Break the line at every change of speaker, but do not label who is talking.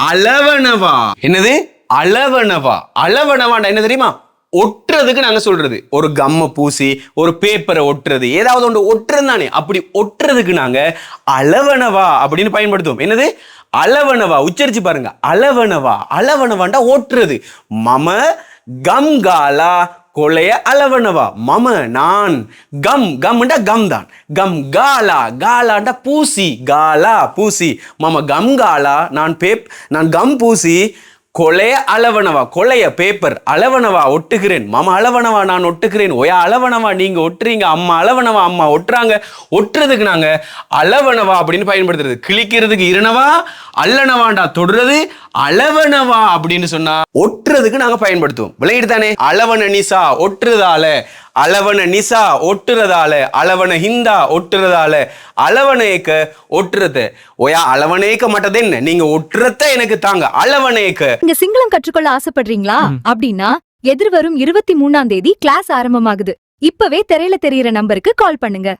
அளவனவா? என்னது? அளவனவா? அளவனவாண்டா என்ன தெரியுமா? ஒட்டுறதுக்கு நாங்க சொல்றது. ஒரு கம்மை பூசி ஒரு பேப்பரை ஒட்டுறது ஏதாவது ஒன்று ஒட்டுறது தானே. அப்படி ஒட்டுறதுக்கு நாங்க அளவனவா அப்படின்னு பயன்படுத்துவோம். என்னது? அளவனவா. உச்சரிச்சு பாருங்க. அளவனவா. அளவனவாண்டா ஓட்டுறது மம கம்காலா கொலைய அளவனவா? மம நான். கம் கம்ண்டா கம் தான். கம் காலா. காலாண்டா பூசி. காலா பூசி. மம கம் காலா. நான் பேப் நான் கம் பூசி. கொலைய அளவனவா? கொலைய பேப்பர் அளவனவா ஒட்டுகிறேன்? மாமா அளவனவா நான் ஒட்டுகிறேன். ஒயா அளவனவா? நீங்க ஒட்டுறீங்க. அம்மா அளவனவா? அம்மா ஒட்டுறாங்க. ஒட்டுறதுக்கு நாங்க அளவனவா அப்படின்னு பயன்படுத்துறது. கிழிக்கிறதுக்கு இருனவா அல்லனவாண்டா தொடுறது? அளவனவா அப்படின்னு சொன்னா ஒட்டுறதுக்கு நாங்க பயன்படுத்துவோம். விளையிட்டு தானே? அளவன நிசா ஒட்டுறதால அளவன நிசா ஒட்டுறதால அளவன ஹிந்தா ஒட்டுறதால அளவனேக்க ஒட்டுறது. ஒயா அளவனேக்க மாட்டது என்ன? நீங்க ஒட்டுறத எனக்கு தாங்க. அளவனேக்க
நீங்க சிங்களம் கற்றுக்கொள்ள ஆசைப்படுறீங்களா? அப்படின்னா எதிர்வரும் இருபத்தி மூணாம் தேதி கிளாஸ் ஆரம்பமாகுது. இப்பவே திரையில தெரியிற நம்பருக்கு கால் பண்ணுங்க.